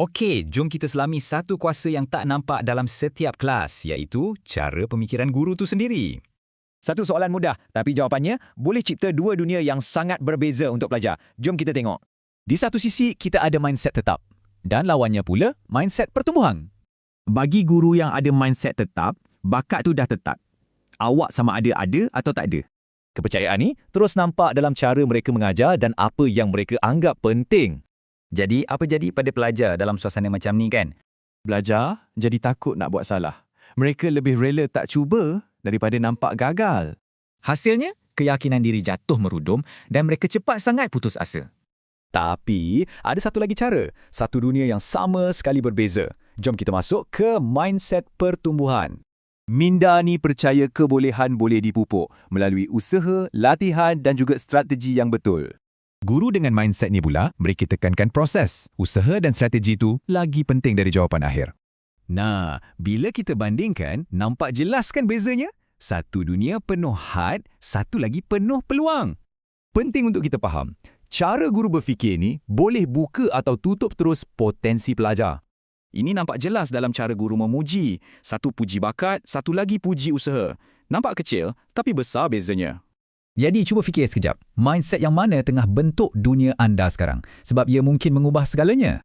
Okey, jom kita selami satu kuasa yang tak nampak dalam setiap kelas, iaitu cara pemikiran guru tu sendiri. Satu soalan mudah, tapi jawapannya boleh cipta dua dunia yang sangat berbeza untuk pelajar. Jom kita tengok. Di satu sisi, kita ada mindset tetap. Dan lawannya pula, mindset pertumbuhan. Bagi guru yang ada mindset tetap, bakat tu dah tetap. Awak sama ada ada atau tak ada. Kepercayaan ni terus nampak dalam cara mereka mengajar dan apa yang mereka anggap penting. Jadi, apa jadi pada pelajar dalam suasana macam ni kan? Belajar jadi takut nak buat salah. Mereka lebih rela tak cuba daripada nampak gagal. Hasilnya, keyakinan diri jatuh merudum dan mereka cepat sangat putus asa. Tapi, ada satu lagi cara. Satu dunia yang sama sekali berbeza. Jom kita masuk ke mindset pertumbuhan. Minda ni percaya kebolehan boleh dipupuk melalui usaha, latihan dan juga strategi yang betul. Guru dengan mindset ni pula, mereka tekankan proses. Usaha dan strategi itu lagi penting dari jawapan akhir. Nah, bila kita bandingkan, nampak jelas kan bezanya? Satu dunia penuh had, satu lagi penuh peluang. Penting untuk kita faham, cara guru berfikir ni boleh buka atau tutup terus potensi pelajar. Ini nampak jelas dalam cara guru memuji. Satu puji bakat, satu lagi puji usaha. Nampak kecil, tapi besar bezanya. Jadi cuba fikir sekejap, mindset yang mana tengah bentuk dunia anda sekarang? Sebab ia mungkin mengubah segalanya.